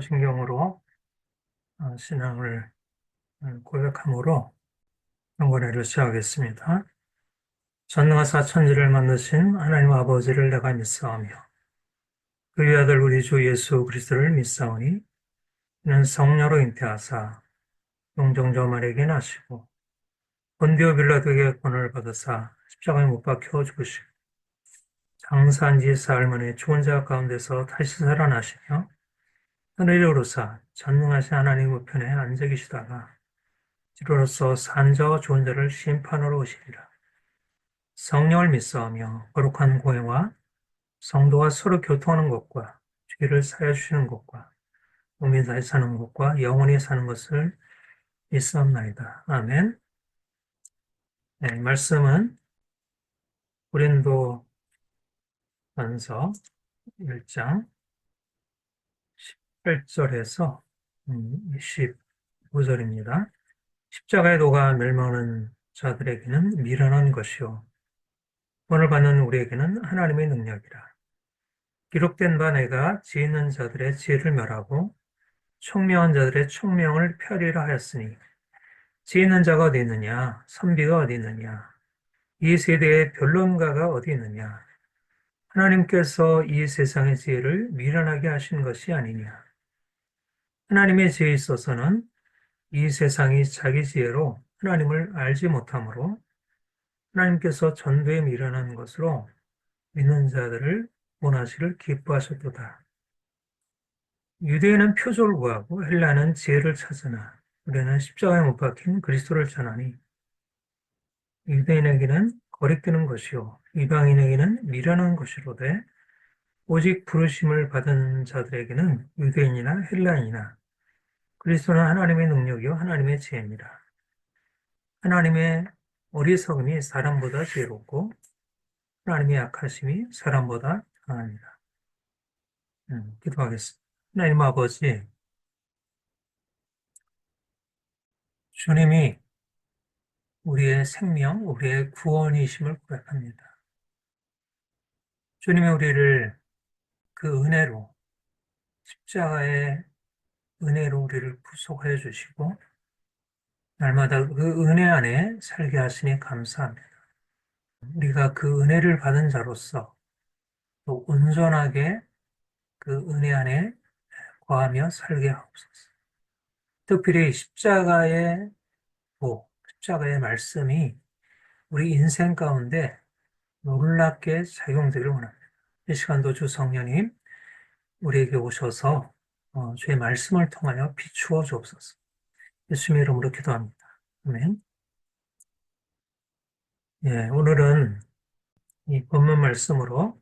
신경으로 어, 신앙을 어, 고백함으로 경건회를 시작하겠습니다. 전능하사 천지를 만드신 하나님 아버지를 내가 믿사오며 그의 아들 우리 주 예수 그리스도를 믿사오니 이는 성녀로 잉태하사 용정저말에게 나시고 본디오 빌라도에게 권을 받으사 십자가에 못 박혀 죽으시고 장사한 지 사흘 만에 죽은 자 가운데서 다시 살아나시며 하늘에 오르사 전능하신 하나님 우편에 앉아 계시다가 지로로서 산자와 좋은 자를 심판하러 오시리라. 성령을 믿사오며 거룩한 고해와 성도가 서로 교통하는 것과 죄를 사여 주시는 것과 몸이 다시 사는 것과 영원히 사는 것을 믿사옵나이다. 아멘. 네, 말씀은 고린도 전서 1장 18절에서 15절입니다. 십자가의 도가 멸망하는 자들에게는 미련한 것이요. 본을 받는 우리에게는 하나님의 능력이라. 기록된 바 내가 지혜 있는 자들의 지혜를 멸하고 총명한 자들의 총명을 펴리라 하였으니 지혜 있는 자가 어디 있느냐? 선비가 어디 있느냐? 이 세대의 변론가가 어디 있느냐? 하나님께서 이 세상의 지혜를 미련하게 하신 것이 아니냐? 하나님의 지혜에 있어서는 이 세상이 자기 지혜로 하나님을 알지 못하므로 하나님께서 전도에 미련한 것으로 믿는 자들을 원하시를 기뻐하셨도다. 유대인은 표적을 구하고 헬라는 지혜를 찾으나 우리는 십자가에 못 박힌 그리스도를 전하니 유대인에게는 거리끼는 것이요 이방인에게는 미련한 것이로되 오직 부르심을 받은 자들에게는 유대인이나 헬라인이나 그리스도는 하나님의 능력이요 하나님의 지혜입니다. 하나님의 어리석음이 사람보다 지혜롭고 하나님의 약하심이 사람보다 강합니다. 음, 기도하겠습니다. 하나님 아버지, 주님이 우리의 생명, 우리의 구원이심을 고백합니다. 주님이 우리를 그 은혜로 십자가의 은혜로 우리를 구속하여 주시고 날마다 그 은혜 안에 살게 하시니 감사합니다. 우리가 그 은혜를 받은 자로서 또 온전하게 그 은혜 안에 거하며 살게 하옵소서. 특별히 십자가의 복, 십자가의 말씀이 우리 인생 가운데 놀랍게 작용되기를 원합니다. 이 시간도 주 성령님 우리에게 오셔서 어, 주의 말씀을 통하여 비추어 주옵소서. 예수님의 이름으로 기도합니다. 아멘. 예, 오늘은 이 본문 말씀으로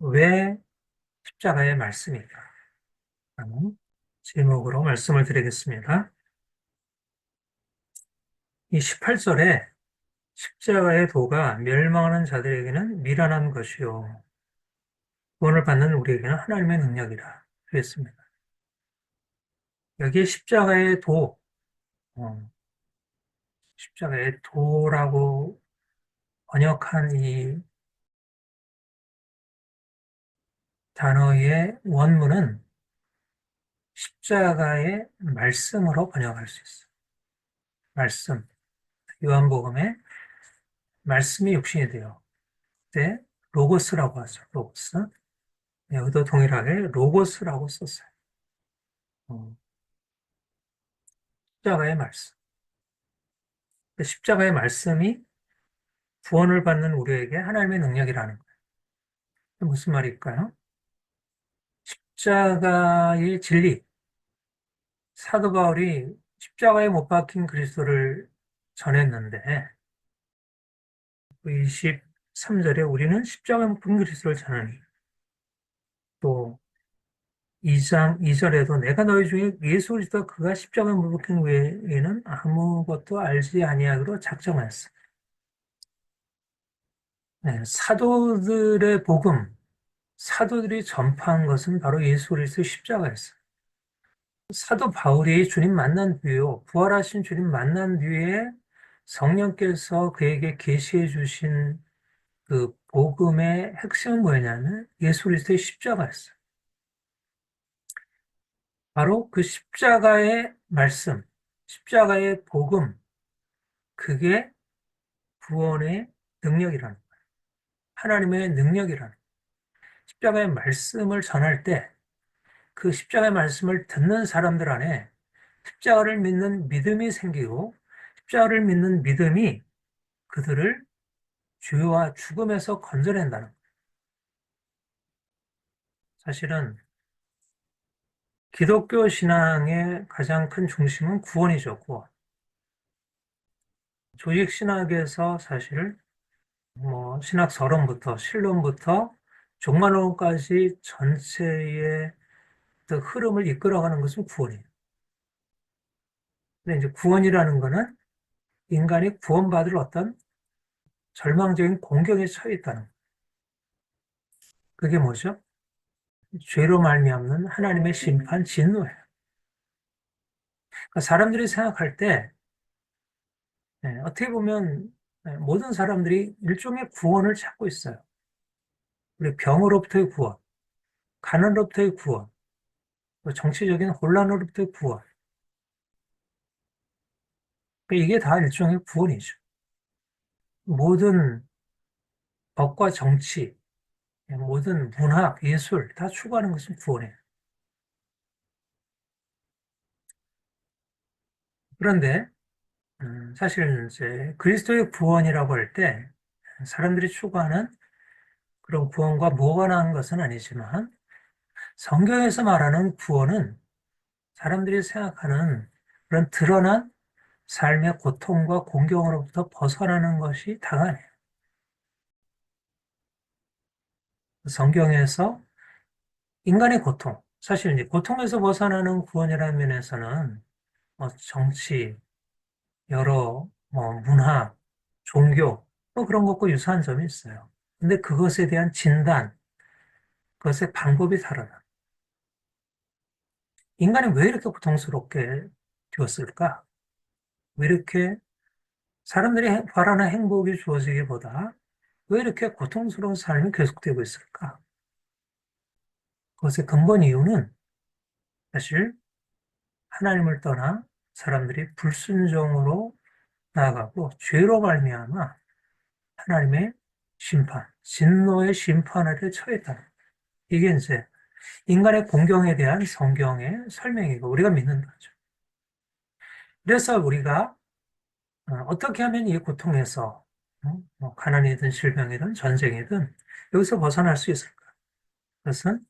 왜 십자가의 말씀일까? 라는 제목으로 말씀을 드리겠습니다. 이 18절에 십자가의 도가 멸망하는 자들에게는 미련한 것이요. 구원을 받는 우리에게는 하나님의 능력이라. 그랬습니다. 여기에 십자가의 도, 어, 십자가의 도라고 번역한 이 단어의 원문은 십자가의 말씀으로 번역할 수 있어요. 말씀. 요한복음에 말씀이 육신이 되어 그때 로고스라고 하죠. 로고스. 여기도 동일하게 로고스라고 썼어요. 어. 십자가의 말씀. 십자가의 말씀이 구원을 받는 우리에게 하나님의 능력이라는 거예요. 무슨 말일까요? 십자가의 진리. 사도 바울이 십자가에 못 박힌 그리스도를 전했는데 23절에 우리는 십자가에 못 박힌 그리스도를 전하니 또 2장 2절에도 내가 너희 중에 예수 그리스도 그가 십자가에 못 박힌 외에는 아무것도 알지 아니하기로 작정하였어. 네, 사도들의 복음, 사도들이 전파한 것은 바로 예수 그리스도 십자가였어요. 사도 바울이 주님 만난 뒤에요. 부활하신 주님 만난 뒤에 성령께서 그에게 계시해 주신 그 복음의 핵심은 뭐냐면 예수 그리스도의 십자가였어요. 바로 그 십자가의 말씀, 십자가의 복음, 그게 구원의 능력이라는 거예요. 하나님의 능력이라는 거예요. 십자가의 말씀을 전할 때 그 십자가의 말씀을 듣는 사람들 안에 십자가를 믿는 믿음이 생기고 십자가를 믿는 믿음이 그들을 죄와 죽음에서 건져낸다는 거예요. 사실은 기독교 신앙의 가장 큰 중심은 구원이죠, 구원. 조직 신학에서 사실 뭐 신학 서론부터 신론부터 종말론까지 전체의 그 흐름을 이끌어가는 것은 구원이에요. 근데 이제 구원이라는 거는 인간이 구원받을 어떤 절망적인 공경에 처해 있다는. 그게 뭐죠? 죄로 말미암는 하나님의 심판, 진노예요. 그러니까 사람들이 생각할 때 네, 어떻게 보면 네, 모든 사람들이 일종의 구원을 찾고 있어요. 우리 병으로부터의 구원, 가난으로부터의 구원, 뭐 정치적인 혼란으로부터의 구원. 그러니까 이게 다 일종의 구원이죠. 모든 법과 정치, 모든 문학, 예술 다 추구하는 것은 구원이에요. 그런데 음, 사실은 이제 그리스도의 구원이라고 할 때 사람들이 추구하는 그런 구원과 무관한 것은 아니지만 성경에서 말하는 구원은 사람들이 생각하는 그런 드러난 삶의 고통과 공경으로부터 벗어나는 것이 당연해요. 성경에서 인간의 고통, 사실 이제 고통에서 벗어나는 구원이라는 면에서는 뭐 정치, 여러 뭐 문화, 종교 또 그런 것과 유사한 점이 있어요. 근데 그것에 대한 진단, 그것의 방법이 다르다. 인간이 왜 이렇게 고통스럽게 되었을까? 왜 이렇게 사람들이 바라는 행복이 주어지기보다 왜 이렇게 고통스러운 삶이 계속되고 있을까? 그것의 근본 이유는 사실 하나님을 떠나 사람들이 불순종으로 나아가고 죄로 말미암아 하나님의 심판, 진노의 심판 아래 처했다는 거예요. 이게 이제 인간의 공경에 대한 성경의 설명이고 우리가 믿는 거죠. 그래서 우리가 어, 어떻게 하면 이 고통에서 어, 뭐 가난이든 질병이든 전쟁이든 여기서 벗어날 수 있을까? 그것은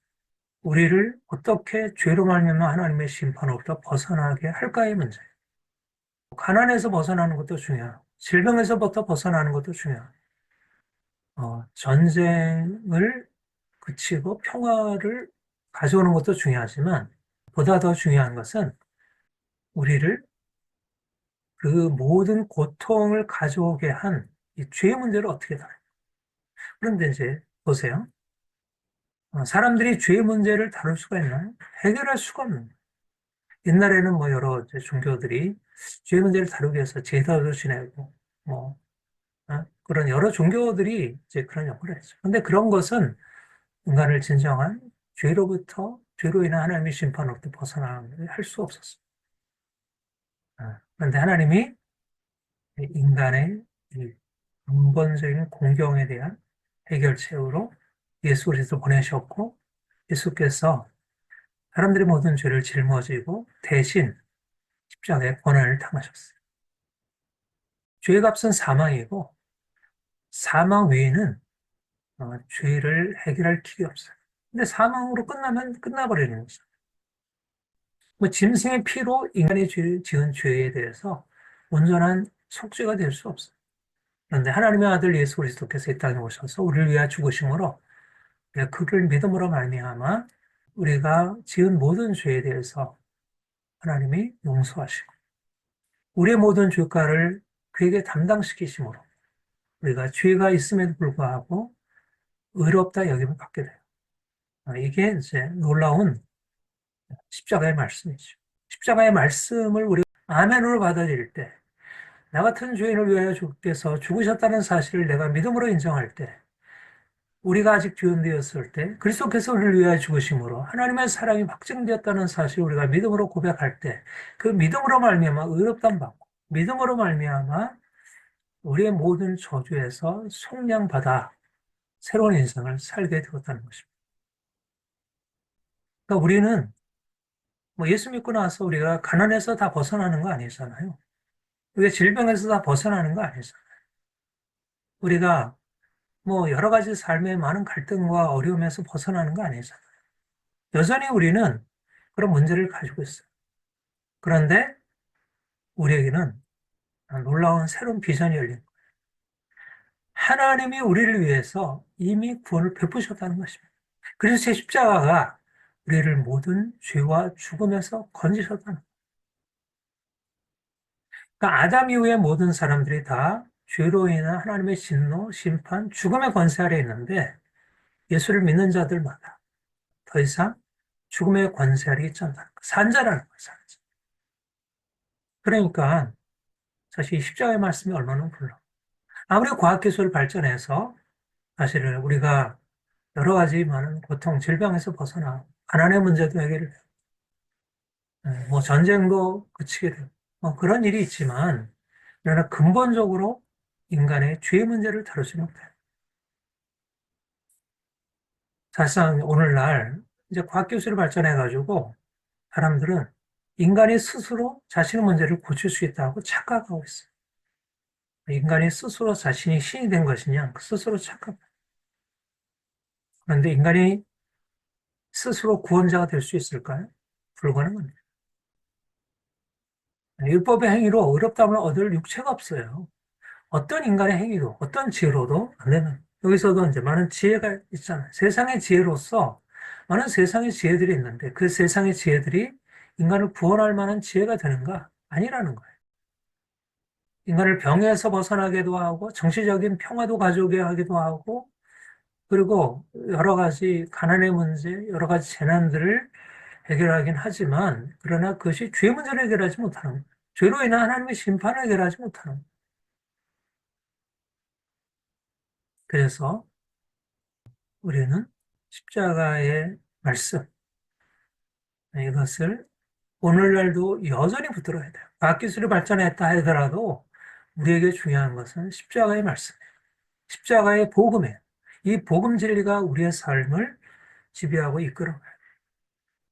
우리를 어떻게 죄로 말미암아 하나님의 심판으로부터 벗어나게 할까의 문제예요. 가난에서 벗어나는 것도 중요하고 질병에서부터 벗어나는 것도 중요하고 어, 전쟁을 그치고 평화를 가져오는 것도 중요하지만 보다 더 중요한 것은 우리를 그 모든 고통을 가져오게 한이 죄의 문제를 어떻게 다뤄요? 그런데 이제 보세요. 어, 사람들이 죄의 문제를 다룰 수가 있나요? 해결할 수가 없는 거예요. 옛날에는 뭐 여러 종교들이 죄의 문제를 다루기 위해서 제사도 지내고 뭐 어? 그런 여러 종교들이 이제 그런 역할을 했죠. 근데 그런 것은 인간을 진정한 죄로부터 죄로 인한 하나님의 심판으로부터 벗어나게 할수 없었어요. 어, 그런데 하나님이 인간의 근본적인 공경에 대한 해결책으로 예수 그리스도 보내셨고 예수께서 사람들의 모든 죄를 짊어지고 대신 십자가에 고난을 당하셨어요. 죄의 값은 사망이고 사망 외에는 어, 죄를 해결할 길이 없어요. 근데 사망으로 끝나면 끝나버리는 거죠. 뭐 짐승의 피로 인간이 지은 죄에 대해서 온전한 속죄가 될 수 없어요. 그런데 하나님의 아들 예수 그리스도께서 이 땅에 오셔서 우리를 위하여 죽으심으로 그를 믿음으로 말미암아 우리가 지은 모든 죄에 대해서 하나님이 용서하시고 우리의 모든 죄가를 그에게 담당시키심으로 우리가 죄가 있음에도 불구하고 의롭다 여김을 받게 돼요. 아, 이게 이제 놀라운 십자가의 말씀이죠. 십자가의 말씀을 우리가 아멘으로 받아들일 때, 나 같은 죄인을 위하여 주께서 죽으셨다는 사실을 내가 믿음으로 인정할 때, 우리가 아직 죄인되었을 때 그리스도께서 우리를 위하여 죽으심으로 하나님의 사랑이 확증되었다는 사실을 우리가 믿음으로 고백할 때 그 믿음으로 말미암아 의롭담 받고 믿음으로 말미암아 우리의 모든 저주에서 속량받아 새로운 인생을 살게 되었다는 것입니다. 그러니까 우리는 뭐 예수 믿고 나서 우리가 가난에서 다 벗어나는 거 아니잖아요. 우리가 질병에서 다 벗어나는 거 아니잖아요. 우리가 뭐 여러 가지 삶의 많은 갈등과 어려움에서 벗어나는 거 아니잖아요. 여전히 우리는 그런 문제를 가지고 있어요. 그런데 우리에게는 놀라운 새로운 비전이 열린 거예요. 하나님이 우리를 위해서 이미 구원을 베푸셨다는 것입니다. 그래서 제 십자가가 우리를 모든 죄와 죽음에서 건지셨다는 거예요. 그러니까 아담 이후의 모든 사람들이 다 죄로 인한 하나님의 진노, 심판, 죽음의 권세 아래 있는데 예수를 믿는 자들마다 더 이상 죽음의 권세 아래 있지 않다는 거. 산자라는 거예요, 산자. 그러니까 사실 이 십자가의 말씀이 얼마나 불러. 아무리 과학기술 발전해서 사실은 우리가 여러 가지 많은 고통, 질병에서 벗어나 가난의 문제도 해결돼요. 네, 뭐 전쟁도 그치게 되고 뭐 그런 일이 있지만 그러나 근본적으로 인간의 죄 문제를 다루지 못해요. 사실상 오늘날 이제 과학기술이 발전해가지고 사람들은 인간이 스스로 자신의 문제를 고칠 수 있다고 착각하고 있어요. 인간이 스스로 자신이 신이 된 것이냐? 스스로 착각. 그런데 인간이 스스로 구원자가 될 수 있을까요? 불가능합니다. 율법의 행위로 어렵다을 얻을 육체가 없어요. 어떤 인간의 행위로, 어떤 지혜로도 안 되는. 여기서도 이제 많은 지혜가 있잖아요. 세상의 지혜로서 많은 세상의 지혜들이 있는데 그 세상의 지혜들이 인간을 구원할 만한 지혜가 되는가? 아니라는 거예요. 인간을 병에서 벗어나게도 하고 정치적인 평화도 가져오게 하기도 하고 그리고 여러 가지 가난의 문제, 여러 가지 재난들을 해결하긴 하지만 그러나 그것이 죄 문제를 해결하지 못하는. 죄로 인한 하나님의 심판을 해결하지 못하는. 그래서 우리는 십자가의 말씀 이것을 오늘날도 여전히 붙들어야 돼요. 과학기술이 발전했다 하더라도 우리에게 중요한 것은 십자가의 말씀이에요. 십자가의 복음이에요. 이 복음 진리가 우리의 삶을 지배하고 이끌어가요.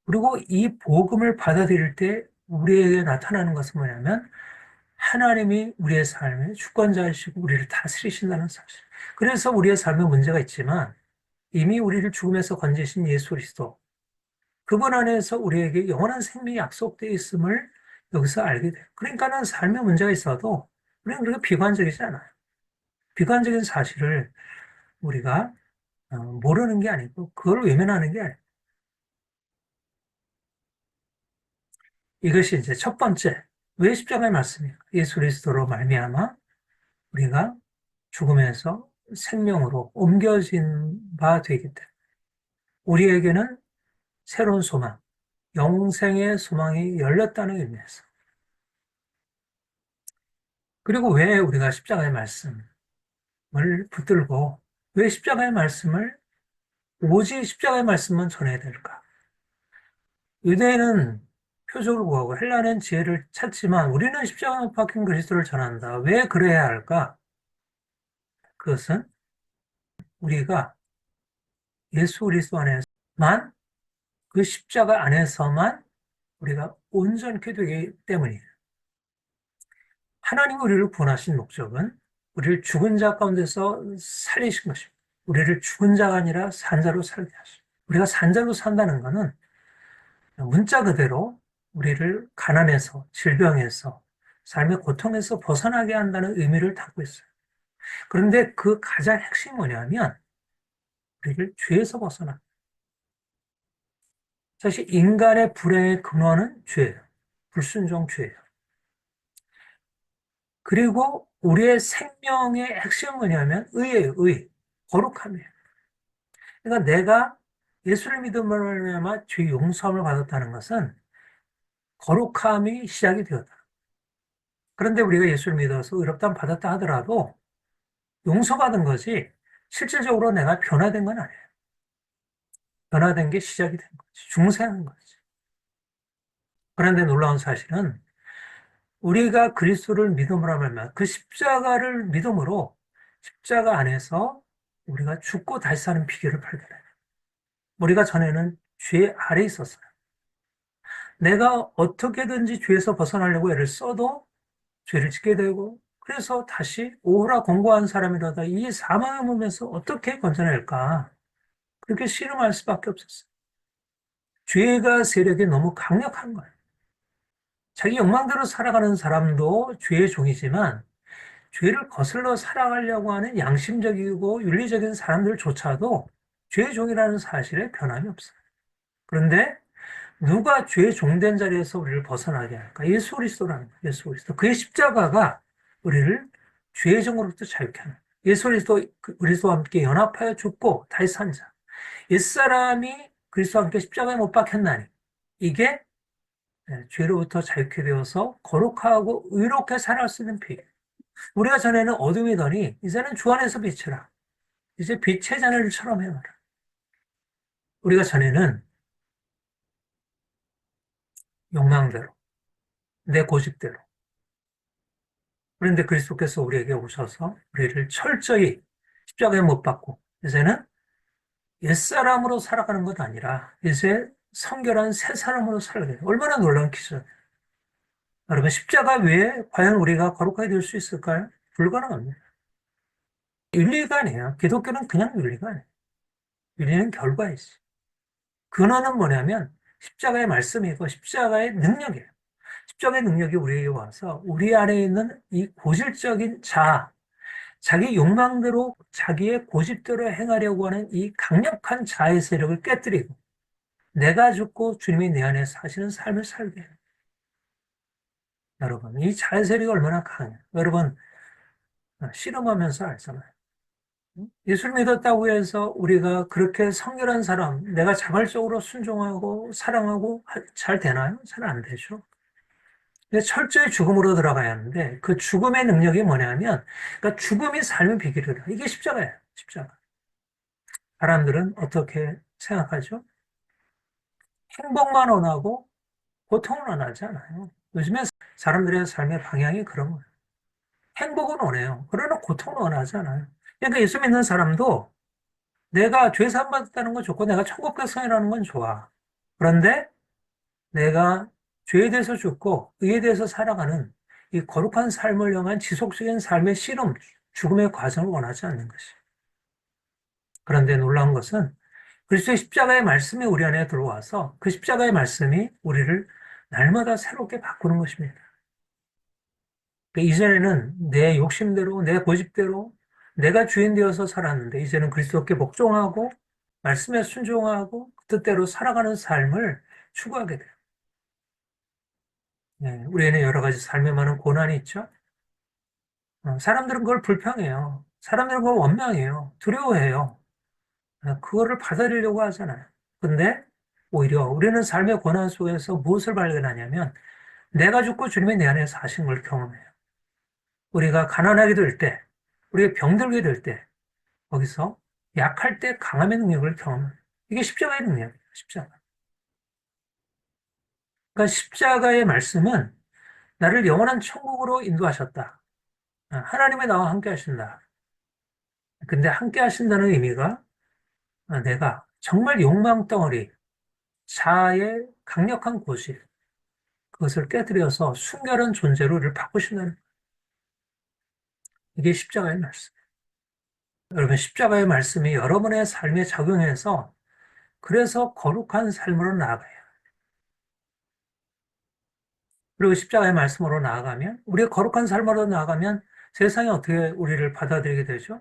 그리고 이 복음을 받아들일 때 우리에게 나타나는 것은 뭐냐면 하나님이 우리의 삶의 주권자이시고 우리를 다스리신다는 사실. 그래서 우리의 삶에 문제가 있지만 이미 우리를 죽음에서 건지신 예수 그리스도 그분 안에서 우리에게 영원한 생명이 약속되어 있음을 여기서 알게 돼요. 그러니까는 삶에 문제가 있어도 우리는 그렇게 비관적이지 않아요. 비관적인 사실을 우리가 어, 모르는 게 아니고 그걸 외면하는 게 아니에요. 이것이 이제 첫 번째 왜 십자가의 말씀이에요? 예수 그리스도로 말미암아 우리가 죽음에서 생명으로 옮겨진 바 되기 때문에 우리에게는 새로운 소망, 영생의 소망이 열렸다는 의미에서 그리고 왜 우리가 십자가의 말씀을 붙들고 왜 십자가의 말씀을 오직 십자가의 말씀만 전해야 될까? 유대인은 표적을 구하고 헬라는 지혜를 찾지만 우리는 십자가 못 박힌 그리스도를 전한다. 왜 그래야 할까? 그것은 우리가 예수 그리스도 안에서만 그 십자가 안에서만 우리가 온전케 되기 때문이에요. 하나님 우리를 구원하신 목적은 우리를 죽은 자 가운데서 살리신 것입니다. 우리를 죽은 자가 아니라 산자로 살게 하십니다. 우리가 산자로 산다는 것은 문자 그대로 우리를 가난에서, 질병에서, 삶의 고통에서 벗어나게 한다는 의미를 담고 있어요. 그런데 그 가장 핵심이 뭐냐면 우리를 죄에서 벗어나. 사실 인간의 불행의 근원은 죄예요. 불순종 죄예요. 그리고 우리의 생명의 핵심은 뭐냐면 의예요, 의. 거룩함이에요. 그러니까 내가 예수를 믿음으로 말미암아 죄 용서함을 받았다는 것은 거룩함이 시작이 되었다. 그런데 우리가 예수를 믿어서 의롭다함 받았다 하더라도 용서받은 것이 실질적으로 내가 변화된 건 아니에요. 변화된 게 시작이 된 거지. 중생한 거지. 그런데 놀라운 사실은 우리가 그리스도를 믿음으로 하면 그 십자가를 믿음으로 십자가 안에서 우리가 죽고 다시 사는 비결을 발견해요. 우리가 전에는 죄 아래 있었어요. 내가 어떻게든지 죄에서 벗어나려고 애를 써도 죄를 짓게 되고 그래서 다시 오호라 공고한 사람이라다 이 사망의 몸에서 어떻게 건져낼까 그렇게 씨름할 수밖에 없었어요. 죄가 세력이 너무 강력한 거예요. 자기 욕망대로 살아가는 사람도 죄의 종이지만 죄를 거슬러 살아가려고 하는 양심적이고 윤리적인 사람들조차도 죄의 종이라는 사실에 변함이 없어요. 그런데 누가 죄의 종된 자리에서 우리를 벗어나게 할까? 예수 그리스도라는 거예요. 예수 그리스도. 그의 십자가가 우리를 죄의 종으로부터 자유케 하는 거예요. 예수 그리스도, 그리스도와 함께 연합하여 죽고 다시 산 자. 옛사람이 그리스도와 함께 십자가에 못 박혔나니 이게 네, 죄로부터 자유케 되어서 거룩하고 의롭게 살아갈 수 있는 비. 우리가 전에는 어둠이더니 이제는 주 안에서 빛이라. 이제 빛의 자녀들처럼 해라. 우리가 전에는 욕망대로, 내 고집대로. 그런데 그리스도께서 우리에게 오셔서 우리를 철저히 십자가에 못 박고 이제는 옛사람으로 살아가는 것 아니라 이제 성결한 새 사람으로 살게. 얼마나 놀라운 기적. 여러분, 십자가 외에 과연 우리가 거룩하게 될 수 있을까요? 불가능합니다. 윤리가 아니에요. 기독교는 그냥 윤리가 아니에요. 윤리는 결과이지. 근원은 뭐냐면 십자가의 말씀이고 십자가의 능력이에요. 십자가의 능력이 우리에게 와서 우리 안에 있는 이 고질적인 자, 자기 욕망대로 자기의 고집대로 행하려고 하는 이 강력한 자의 세력을 깨뜨리고 내가 죽고 주님이 내 안에 사시는 삶을 살게. 여러분, 이 세력이 얼마나 강해요. 여러분, 실험하면서 알잖아요. 예수를 믿었다고 해서 우리가 그렇게 성결한 사람, 내가 자발적으로 순종하고 사랑하고 잘 되나요? 잘 안 되죠. 철저히 죽음으로 들어가야 하는데 그 죽음의 능력이 뭐냐면 그러니까 죽음이 삶의 비결이다. 이게 십자가예요. 십자가. 사람들은 어떻게 생각하죠? 행복만 원하고 고통을 원하지 않아요. 요즘에 사람들의 삶의 방향이 그런 거예요. 행복은 원해요. 그러나 고통을 원하지 않아요. 그러니까 예수 믿는 사람도 내가 죄 사함받았다는 건 좋고 내가 천국 백성이라는 건 좋아. 그런데 내가 죄에 대해서 죽고 의에 대해서 살아가는 이 거룩한 삶을 향한 지속적인 삶의 실험, 죽음의 과정을 원하지 않는 것이. 그런데 놀라운 것은 그리스도의 십자가의 말씀이 우리 안에 들어와서 그 십자가의 말씀이 우리를 날마다 새롭게 바꾸는 것입니다. 그러니까 이전에는 내 욕심대로, 내 고집대로 내가 주인 되어서 살았는데 이제는 그리스도께 복종하고 말씀에 순종하고 그 뜻대로 살아가는 삶을 추구하게 돼요. 네, 우리에는 여러 가지 삶에 많은 고난이 있죠. 어, 사람들은 그걸 불평해요. 사람들은 그걸 원망해요. 두려워해요. 아, 그거를 받아들이려고 하잖아요. 근데 오히려 우리는 삶의 고난 속에서 무엇을 발견하냐면 내가 죽고 주님이 내 안에 사신 걸 경험해요. 우리가 가난하게 될 때, 우리가 병들게 될 때, 거기서 약할 때 강함의 능력을 경험해요. 이게 십자가의 능력이에요. 십자가. 그러니까 십자가의 말씀은 나를 영원한 천국으로 인도하셨다. 아, 하나님의 나와 함께 하신다. 근데 함께 하신다는 의미가 아, 내가 정말 욕망 덩어리, 자아의 강력한 고실, 그것을 깨뜨려서 순결한 존재로 를 바꾸신다는 이게 십자가의 말씀. 여러분, 십자가의 말씀이 여러분의 삶에 작용해서 그래서 거룩한 삶으로 나아가요. 그리고 십자가의 말씀으로 나아가면, 우리가 거룩한 삶으로 나아가면 세상이 어떻게 우리를 받아들이게 되죠?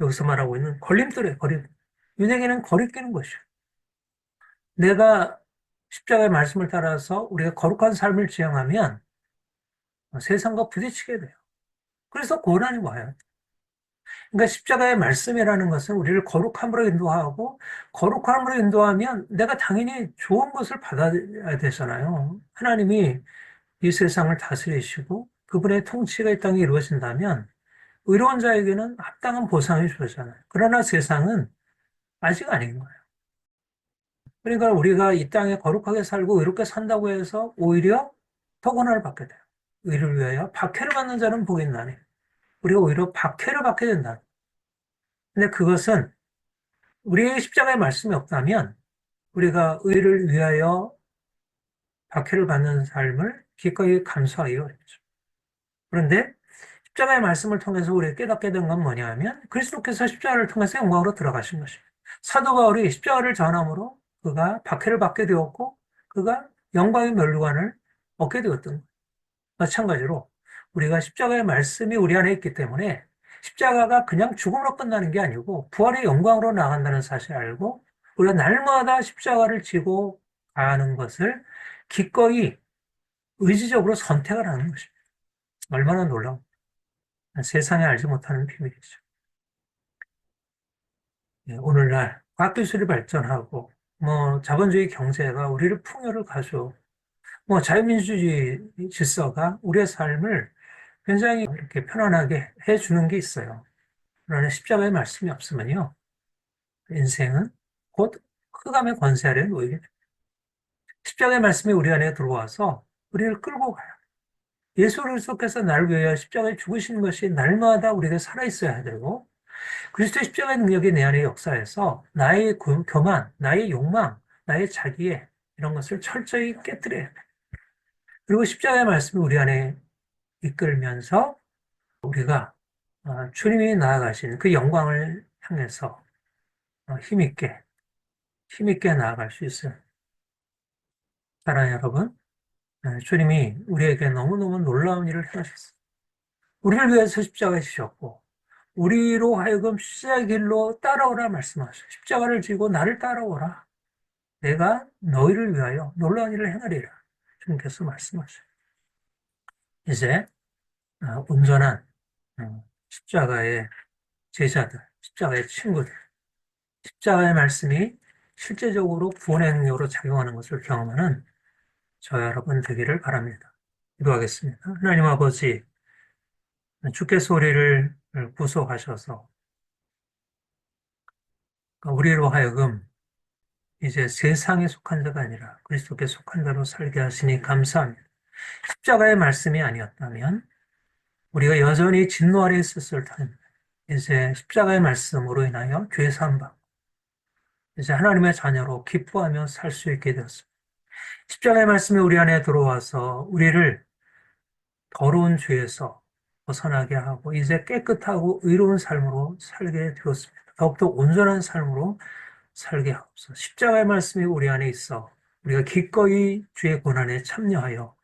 여기서 말하고 있는 걸림돌에 걸림. 윤회계는 거리끼는 것이요. 내가 십자가의 말씀을 따라서 우리가 거룩한 삶을 지향하면 세상과 부딪히게 돼요. 그래서 고난이 와요. 그러니까 십자가의 말씀이라는 것은 우리를 거룩함으로 인도하고 거룩함으로 인도하면 내가 당연히 좋은 것을 받아야 되잖아요. 하나님이 이 세상을 다스리시고 그분의 통치가 이 땅에 이루어진다면 의로운 자에게는 합당한 보상이 주어지잖아요. 그러나 세상은 아직 아닌 거예요. 그러니까 우리가 이 땅에 거룩하게 살고 의롭게 산다고 해서 오히려 더 고난을 받게 돼요. 의를 위하여 박해를 받는 자는 복이 나네. 우리가 오히려 박해를 받게 된다. 근데 그것은 우리의 십자가의 말씀이 없다면 우리가 의를 위하여 박해를 받는 삶을 기꺼이 감수하기 어렵죠. 그런데 십자가의 말씀을 통해서 우리가 깨닫게 된 건 뭐냐 하면 그리스도께서 십자가를 통해서 영광으로 들어가신 것입니다. 사도 바울이 십자가를 전함으로 그가 박해를 받게 되었고 그가 영광의 멸류관을 얻게 되었던. 마찬가지로 우리가 십자가의 말씀이 우리 안에 있기 때문에 십자가가 그냥 죽음으로 끝나는 게 아니고 부활의 영광으로 나간다는 사실을 알고 우리가 날마다 십자가를 지고 가는 것을 기꺼이 의지적으로 선택을 하는 것입니다. 얼마나 놀라운 세상에 알지 못하는 비밀이죠. 예, 오늘날 과학기술이 발전하고 뭐 자본주의 경제가 우리를 풍요를 가져 뭐 자유민주주의 질서가 우리의 삶을 굉장히 이렇게 편안하게 해주는 게 있어요. 그러나 십자가의 말씀이 없으면요. 인생은 곧 흑암의 권세 아래 놓이게. 십자가의 말씀이 우리 안에 들어와서 우리를 끌고 가요. 예수 그리스도께서 나를 위하여 십자가에 죽으신 것이 날마다 우리가 살아있어야 되고 그리스도의 십자가의 능력이 내 안에 역사해서 나의 교만, 나의 욕망, 나의 자기애 이런 것을 철저히 깨뜨려야 돼. 그리고 십자가의 말씀이 우리 안에 이끌면서 우리가 어, 주님이 나아가신 그 영광을 향해서 어, 힘있게, 힘있게 나아갈 수 있어요. 사랑하는 여러분, 네, 주님이 우리에게 너무너무 놀라운 일을 해하셨어요. 우리를 위해서 십자가에 지셨고, 우리로 하여금 십자가의 길로 따라오라 말씀하셔요. 십자가를 지고 나를 따라오라. 내가 너희를 위하여 놀라운 일을 행하리라. 주님께서 말씀하셔요. 이제 어, 온전한 어, 십자가의 제자들, 십자가의 친구들, 십자가의 말씀이 실제적으로 구원의 능력으로 작용하는 것을 경험하는 저 여러분 되기를 바랍니다. 기도하겠습니다. 하나님 아버지, 주께서 우리를 구속하셔서 우리로 하여금 이제 세상에 속한 자가 아니라 그리스도께 속한 자로 살게 하시니 감사합니다. 십자가의 말씀이 아니었다면 우리가 여전히 진노 아래 있었을 터입니다. 이제 십자가의 말씀으로 인하여 죄 사함받고 이제 하나님의 자녀로 기뻐하며 살 수 있게 되었습니다. 십자가의 말씀이 우리 안에 들어와서 우리를 더러운 죄에서 벗어나게 하고 이제 깨끗하고 의로운 삶으로 살게 되었습니다. 더욱더 온전한 삶으로 살게 하옵소서. 십자가의 말씀이 우리 안에 있어 우리가 기꺼이 주의 고난에 참여하여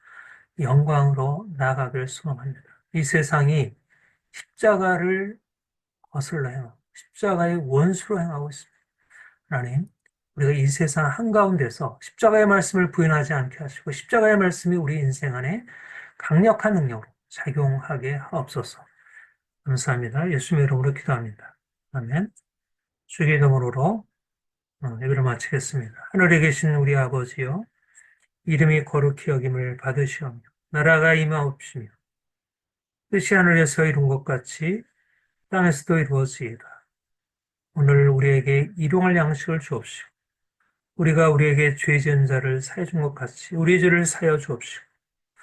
영광으로 나가길 소망합니다. 이 세상이 십자가를 거슬러 행하고 십자가의 원수로 행하고 있습니다. 하나님, 우리가 이 세상 한가운데서 십자가의 말씀을 부인하지 않게 하시고 십자가의 말씀이 우리 인생 안에 강력한 능력으로 작용하게 하옵소서. 감사합니다. 예수님의 이름으로 기도합니다. 아멘. 주기도문으로 어, 예배를 마치겠습니다. 하늘에 계신 우리 아버지요 이름이 거룩히 여김을 받으시오며 나라가 임하옵시며 뜻이 하늘에서 이룬 것 같이 땅에서도 이루어지이다. 오늘 우리에게 일용할 양식을 주옵시고 우리가 우리에게 죄 지은 자를 사해 준 것 같이 우리 죄를 사여 주옵시고